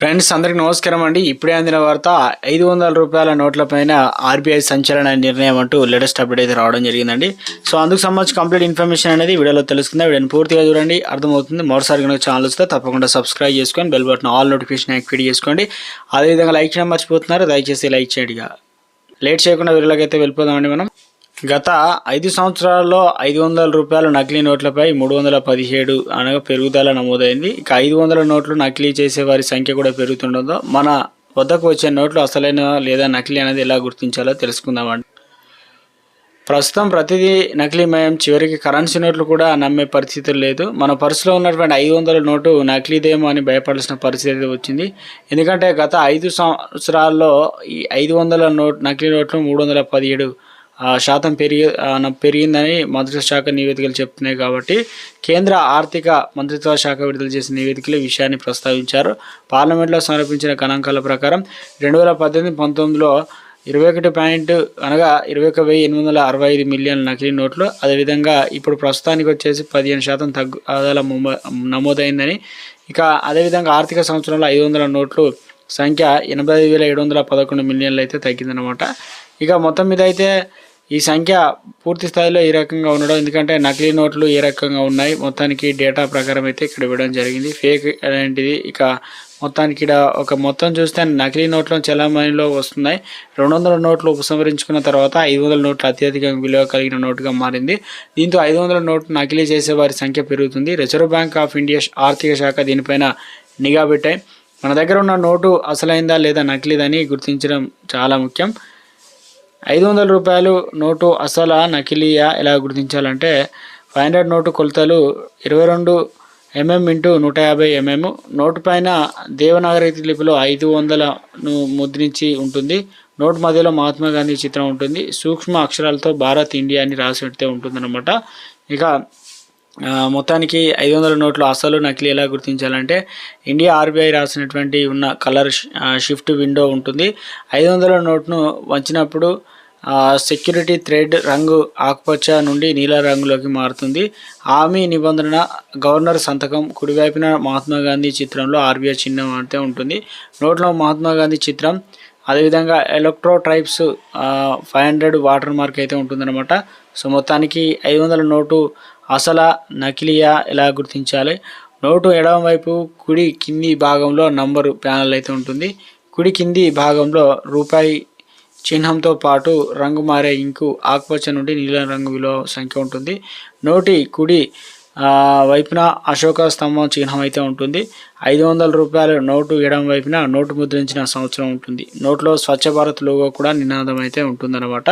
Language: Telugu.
ఫ్రెండ్స్ అందరికి నమస్కారం అండి. ఇప్పుడే అందిన వార్త ఐదు వందల రూపాయల నోట్లపైన ఆర్బీఐ సంచలన నిర్ణయం అంటూ లేటెస్ట్ అప్డేట్ అయితే రావడం జరిగిందండి. సో అందుకు సంబంధించి కంప్లీట్ ఇన్ఫర్మేషన్ అనేది వీడియోలో తెలుసుకుందాం. వీడియోని పూర్తిగా చూడండి. అర్థమవుతుంది. మరోసారి కనుక ఛానల్ వస్తే తప్పకుండా సబ్స్క్రైబ్ చేసుకొని bell button all notification activate చేసుకోండి. అదేవిధంగా లైక్ చేయడం మర్చిపోతున్నారు. దయచేసి లైక్ చేయండి లేట్ చేయకుండా వీడియోలోకి అయితే వెళ్ళిపోదామండి మనం. గత ఐదు సంవత్సరాల్లో ఐదు వందల రూపాయల నకిలీ నోట్లపై మూడు వందల పదిహేడు అనగా పెరుగుదల నమోదైంది. ఇక ఐదు వందల నోట్లు నకిలీ చేసే వారి సంఖ్య కూడా పెరుగుతుండదో మన వద్దకు వచ్చే నోట్లు అసలైన లేదా నకిలీ అనేది ఎలా గుర్తించాలో తెలుసుకుందామండి. ప్రస్తుతం ప్రతిదీ నకిలీమయం చివరికి కరెన్సీ నోట్లు కూడా నమ్మే పరిస్థితి లేదు. మన పర్సులో ఉన్నటువంటి ఐదు వందల నోటు నకిలీదేమో అని భయపడాల్సిన పరిస్థితి వచ్చింది. ఎందుకంటే గత ఐదు సంవత్సరాల్లో ఈ ఐదు వందల నోట్ నకిలీ నోట్లు మూడు వందల పదిహేడు శాతం పెరిగి పెరిగిందని మంత్రిత్వ శాఖ నివేదికలు చెప్తున్నాయి కాబట్టి కేంద్ర ఆర్థిక మంత్రిత్వ శాఖ విడుదల చేసిన నివేదికలు విషయాన్ని ప్రస్తావించారు. పార్లమెంట్లో సమర్పించిన గణాంకాల ప్రకారం రెండు వేల పద్దెనిమిది పంతొమ్మిదిలో ఇరవై ఒకటి పాయింట్ అనగా ఇరవై ఒక వెయ్యి ఎనిమిది వందల అరవై ఐదు మిలియన్ నకిలీ నోట్లు అదేవిధంగా ఇప్పుడు ప్రస్తుతానికి వచ్చేసి పదిహేను శాతం తగ్గు ఆదాల నమోదైందని. ఇక అదేవిధంగా ఆర్థిక సంవత్సరంలో ఐదు వందల నోట్లు సంఖ్య ఎనభై ఐదు వేల ఏడు వందల పదకొండు మిలియన్లు అయితే తగ్గిందనమాట ఇక మొత్తం మీద అయితే ఈ సంఖ్య పూర్తి స్థాయిలో ఈ రకంగా ఉండడం ఎందుకంటే నకిలీ నోట్లు ఏ రకంగా ఉన్నాయి. మొత్తానికి డేటా ప్రకారం అయితే ఇక్కడ ఇవ్వడం జరిగింది. ఫేక్ అలాంటిది. ఇక మొత్తానికి ఇక్కడ ఒక మొత్తం చూస్తే నకిలీ నోట్లు చలామణిలో వస్తున్నాయి. రెండు వందల నోట్లు ఉపసంహరించుకున్న తర్వాత ఐదు వందల నోట్లు అత్యధిక విలువ కలిగిన నోటుగా మారింది. దీంతో ఐదు వందల నోట్లు నకిలీ చేసే వారి సంఖ్య పెరుగుతుంది. రిజర్వ్ బ్యాంక్ ఆఫ్ ఇండియా ఆర్థిక శాఖ దీనిపైన నిఘా పెట్టాయి. మన దగ్గర ఉన్న నోటు అసలైందా లేదా నకిలీదని గుర్తించడం చాలా ముఖ్యం. ఐదు వందల రూపాయలు నోటు అసలా నకిలీయా ఎలా గుర్తించాలంటే ఫైవ్ హండ్రెడ్ నోటు కొలతలు ఇరవై రెండు ఎంఎం ఇంటూ నూట యాభై ఎంఎం. నోటు పైన దేవనాగరిక లిపిలో ఐదు వందలను ముద్రించి ఉంటుంది. నోటు మధ్యలో మహాత్మా గాంధీ చిత్రం ఉంటుంది. సూక్ష్మ అక్షరాలతో భారత్ ఇండియా అని రాసి పెడితే ఉంటుందన్నమాట. ఇక మొత్తానికి ఐదు వందల నోట్లు అసలు నకిలీ ఎలా గుర్తించాలంటే ఇండియా ఆర్బీఐ రాసినటువంటి ఉన్న కలర్ షిఫ్ట్ విండో ఉంటుంది. ఐదు వందల నోట్ను వంచినప్పుడు సెక్యూరిటీ థ్రెడ్ రంగు ఆకుపచ్చ నుండి నీల రంగులోకి మారుతుంది. హామీ నిబంధన గవర్నర్ సంతకం కుడివైపున మహాత్మా గాంధీ చిత్రంలో ఆర్బీఐ చిహ్నం అంటే ఉంటుంది. నోట్లో మహాత్మా గాంధీ చిత్రం అదేవిధంగా electrotypes five hundred water mark అయితే ఉంటుందన్నమాట. సో మొత్తానికి ఐదు వందల నోటు అసల నకిలియా ఎలా గుర్తించాలి? నోటు ఎడమ వైపు కుడి కింది భాగంలో నంబరు ప్యానల్ అయితే ఉంటుంది. కుడి కింది భాగంలో రూపాయి చిహ్నంతో పాటు రంగు మారే ఇంకు ఆకుపచ్చ నుండి నీలం రంగు విలువ సంఖ్య ఉంటుంది. నోటి కుడి వైపున అశోక స్తంభం చిహ్నం అయితే ఉంటుంది. ఐదు వందల రూపాయల నోటు ఎడమ వైపున నోటు ముద్రించిన సంవత్సరం ఉంటుంది. నోట్లో స్వచ్ఛ భారత్ లోగో కూడా నినాదం అయితే ఉంటుందన్నమాట.